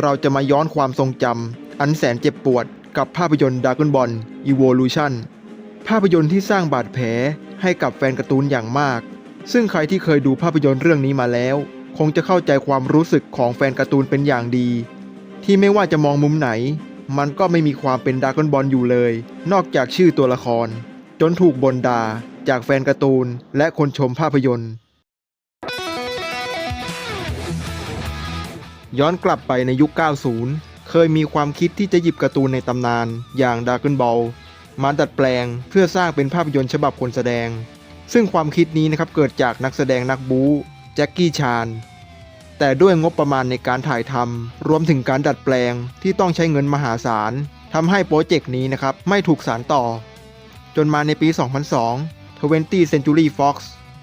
เราจะมาย้อนความทรงจำอันแสนเจ็บปวดกับภาพยนตร์ Dragon Ball Evolution ภาพยนตร์ที่สร้างบาดแผลให้กับแฟนการ์ตูนอย่างมาก ซึ่งใครที่เคยดูภาพยนตร์เรื่องนี้มาแล้ว คงจะเข้าใจความรู้สึกของแฟนการ์ตูนเป็นอย่างดี ที่ไม่ว่าจะมองมุมไหน มันก็ไม่มีความเป็นด r a ก้อนบอลอยู่เลย นอกจากชื่อตัวละคร จนถูกบนด่าจากแฟนการ์ตูนและคนชมภาพยนตร์ ย้อนกลับไปในยุค 90 เคยมีความคิดที่จะหยิบการ์ตูนในตำนาน อย่างด r a ก้อนบอลมาดัดแปลงเพื่อสร้างเป็นภาพยนตร์ฉบับคนแสดง ซึ่งความคิดนี้นะครับเกิดจากนักแสดงนักบู๊แจ็คกี้ชานแต่ด้วยงบประมาณในการถ่ายทำรวมถึงการดัดแปลงที่ต้องใช้เงินมหาศาลทำให้โปรเจกต์นี้นะครับไม่ถูกสานต่อ จนมาในปี 2002 20 Century Fox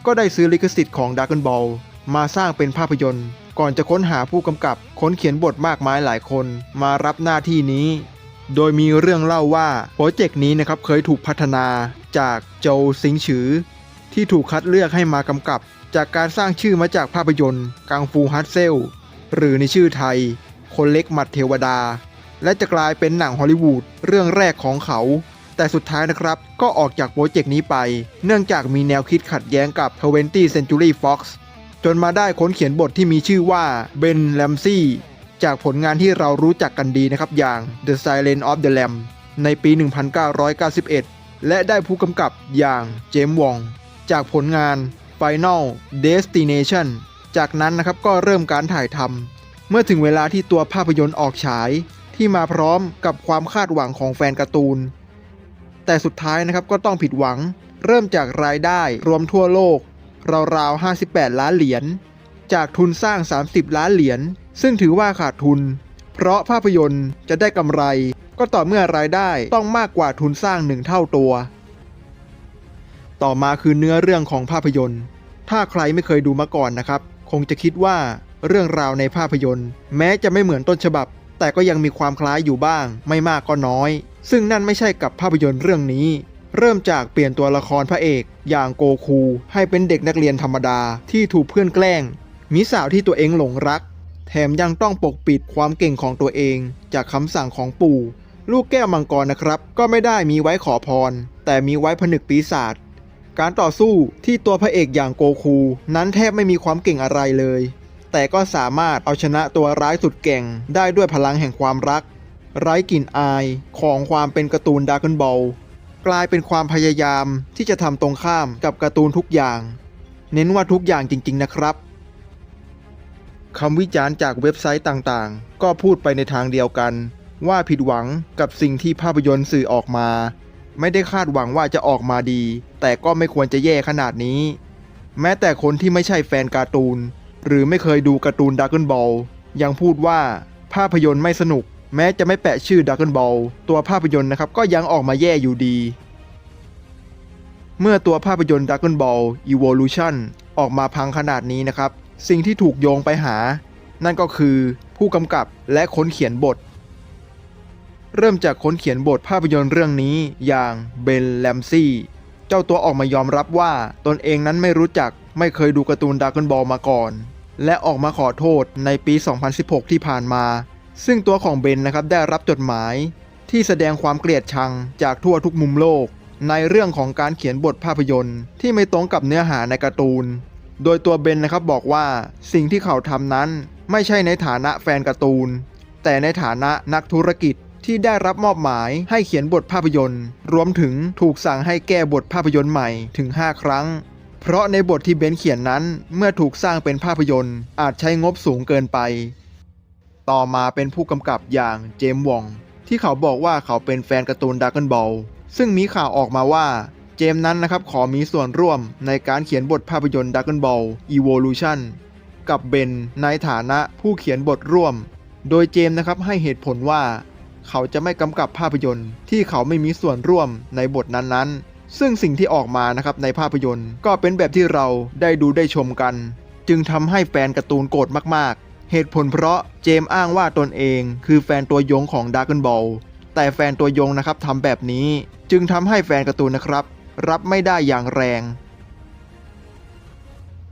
ก็ได้ซื้อลิขสิทธิ์ของ Dragon Ball มาสร้างเป็นภาพยนตร์ ก่อนจะค้นหาผู้กำกับค้นเขียนบทมากมายหลายคนมารับหน้าที่นี้ โดยมีเรื่องเล่าว่าโปรเจกต์นี้นะครับเคยถูกพัฒนาจากโจซิงฉือ ที่ถูกคัดเลือกให้มากำกับ จากการสร้างชื่อมาจากภาพยนตร์กังฟูฮัตเซลหรือในชื่อไทย คนเล็กหมัดเทวดา และจะกลายเป็นหนังฮอลลีวูดเรื่องแรกของเขา แต่สุดท้ายนะครับก็ออกจากโปรเจกต์นี้ไป เนื่องจากมีแนวคิดขัดแย้งกับ 20 Century Fox จนมาได้ค้นเขียนบทที่มีชื่อว่าเบนแลมซี่จากผลงานที่เรารู้จักกันดีนะครับอย่าง The Silence of the Lamb ในปี 1991 และได้ผู้กำกับอย่างเจมส์วอง จากผลงาน Final Destination จากนั้นนะครับก็เริ่มการถ่ายทำเมื่อถึงเวลาที่ตัวภาพยนตร์ออกฉายที่มาพร้อมกับความคาดหวังของแฟนการ์ตูน แต่สุดท้ายนะครับก็ต้องผิดหวัง เริ่มจากรายได้รวมทั่วโลก ราวๆ 58 ล้านเหรียญ จากทุนสร้าง 30 ล้านเหรียญ ซึ่งถือว่าขาดทุน เพราะภาพยนตร์จะได้กำไร ก็ต่อเมื่อรายได้ต้องมากกว่าทุนสร้างหนึ่งเท่าตัว ต่อมาคือเนื้อเรื่องของภาพยนตร์ ถ้าใครไม่เคยดูมาก่อนนะครับ คงจะคิดว่าเรื่องราวในภาพยนตร์ แม้จะไม่เหมือนต้นฉบับ แต่ก็ยังมีความคล้ายอยู่บ้าง ไม่มากก็น้อย ซึ่งนั่นไม่ใช่กับภาพยนตร์เรื่องนี้ เริ่มจากเปลี่ยนตัวละครพระเอกอย่างโกคูให้เป็นเด็กนักเรียนธรรมดาที่ถูกเพื่อนแกล้ง มีสาวที่ตัวเองหลงรัก แถมยังต้องปกปิดความเก่งของตัวเอง จากคำสั่งของปู่ ลูกแก้วมังกรนะครับ ก็ไม่ได้มีไว้ขอพร แต่มีไว้ผนึกปีศาจการต่อสู้ที่ตัวพระเอกอย่างโกคู นั้นแทบไม่มีความเก่งอะไรเลย แต่ก็สามารถเอาชนะตัวร้ายสุดเก่งได้ด้วยพลังแห่งความรัก ไร้กลิ่นอายของความเป็นการ์ตูนด r a ก้อนบอล กลายเป็นความพยายามที่จะทำตรงข้ามกับการ์ตูนทุกอย่าง เน้นว่าทุกอย่างจริง ๆ นะครับคำวิจารณ์จากเว็บไซต์ต่างๆ ก็พูดไปในทางเดียวกัน ว่าผิดหวังกับสิ่งที่ภาพยนตร์สื่อออกมา ไม่ได้คาดหวังว่าจะออกมาดี แต่ก็ไม่ควรจะแย่ขนาดนี้ แม้แต่คนที่ไม่ใช่แฟนการ์ตูน หรือไม่เคยดูการ์ตูนด r a ก้อนบอลยังพูดว่าภาพยนตร์ไม่สนุก แม้จะไม่แปะชื่อด r a ก้อนบอลตัวภาพยนตร์นะครับก็ยังออกมาแย่อยู่ดี เมื่อตัวภาพยนตร์ Dragon Ball Evolution ออกมาพังขนาดนี้นะครับ สิ่งที่ถูกโยงไปหา นั่นก็คือผู้กำกับและคนเขียนบท เริ่มจากคนเขียนบทภาพยนตร์เรื่องนี้อย่างเบนแลมซี่เจ้าตัวออกมายอมรับว่าตนเองนั้นไม่รู้จักไม่เคยดูการ์ตูนด r a ก้อนบอลมาก่อน และออกมาขอโทษในปี 2016 ที่ผ่านมา ซึ่งตัวของเบนนะครับได้รับจดหมายที่แสดงความเกลียดชังจากทั่วทุกมุมโลก ในเรื่องของการเขียนบทภาพยนตร์ ที่ไม่ตรงกับเนื้อหาในการ์ตูน โดยตัวเบนนะครับบอกว่าสิ่งที่เขาทำนั้นไม่ใช่ในฐานะแฟนการ์ตูน แต่ในฐานะนักธุรกิจที่ได้รับมอบหมายให้เขียนบทภาพยนตร์ รวมถึงถูกสั่งให้แก้บทภาพยนตร์ใหม่ถึง 5 ครั้ง เพราะในบทที่เบนเขียนนั้นเมื่อถูกสร้างเป็นภาพยนตร์ อาจใช้งบสูงเกินไป ต่อมาเป็นผู้กำกับอย่างเจมวอง ที่เขาบอกว่าเขาเป็นแฟนการ์ตูนด r a ก้อนบอลซึ่งมีข่าวออกมาว่าเจมนั้นนะครับขอมีส่วนร่วมในการเขียนบทภาพยนตร์ Dragon Ball Evolution กับเบนในฐานะผู้เขียนบทร่วม โดยเจมนะครับให้เหตุผลว่า เขาจะไม่กำกับภาพยนตร์ ที่เขาไม่มีส่วนร่วมในบทนั้นๆ ซึ่งสิ่งที่ออกมานะครับในภาพยนตร์ ก็เป็นแบบที่เราได้ดูได้ชมกัน จึงทำให้แฟนการ์ตูนโกรธมากๆ เหตุผลเพราะเจมอ้างว่าตนเองคือแฟนตัวยงของ Dragon Ball แต่แฟนตัวยงนะครับทำแบบนี้ จึงทำให้แฟนการ์ตูนนะครับ รับไม่ได้อย่างแรง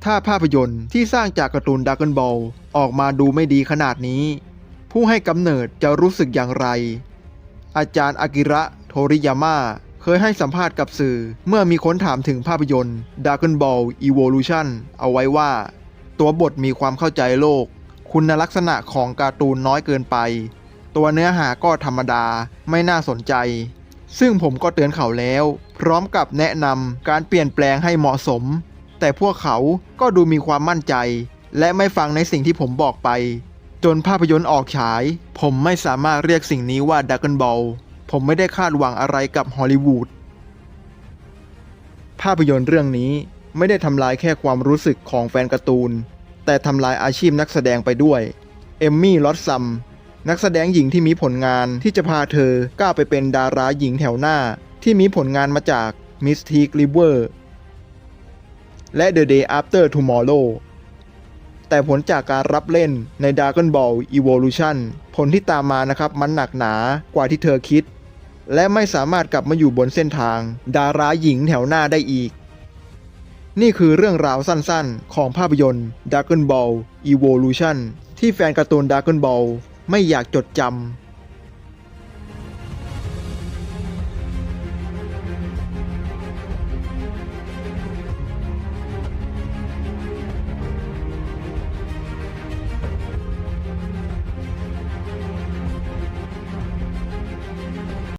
ถ้าภาพยนตร์ที่สร้างจากการ์ตูนด r a ก้อนบอลออกมาดูไม่ดีขนาดนี้ผู้ผู้ให้กำเนิดจะรู้สึกอย่างไร อาจารย์อากิระโทริยาม่าเคยให้สัมภาษณ์กับสื่อเมื่อมีคนถามถึงภาพยนตร์ Dragon Ball Evolution เอาไว้ว่า ตัวบทมีความเข้าใจโลก คุณลักษณะของการ์ตูนน้อยเกินไป ตัวเนื้อหาก็ธรรมดาไม่น่าสนใจ ซึ่งผมก็เตือนเขาแล้ว พร้อมกับแนะนำการเปลี่ยนแปลงให้เหมาะสม แต่พวกเขาก็ดูมีความมั่นใจ และไม่ฟังในสิ่งที่ผมบอกไป จนภาพยนตร์ออกฉาย ผมไม่สามารถเรียกสิ่งนี้ว่าดักเกิลบอลผมไม่ได้คาดหวังอะไรกับฮอลลีวูดภาพยนตร์เรื่องนี้ไม่ได้ทำลายแค่ความรู้สึกของแฟนการ์ตูน แต่ทำลายอาชีพนักแสดงไปด้วยเอมมี่ลอตซัมนักแสดงหญิงที่มีผลงานที่จะพาเธอก้าวไปเป็นดาราหญิงแถวหน้า ที่มีผลงานมาจาก Mystic River และ The Day After Tomorrow แต่ผลจากการรับเล่นใน Dragon Ball Evolution ผลที่ตามมานะครับมันหนักหนากว่าที่เธอคิด และไม่สามารถกลับมาอยู่บนเส้นทาง ดาราหญิงแถวหน้าได้อีก นี่คือเรื่องราวสั้นๆ ของภาพยนตร์ Dragon Ball Evolution ที่แฟนการ์ตูน Dragon Ball ไม่อยากจดจำ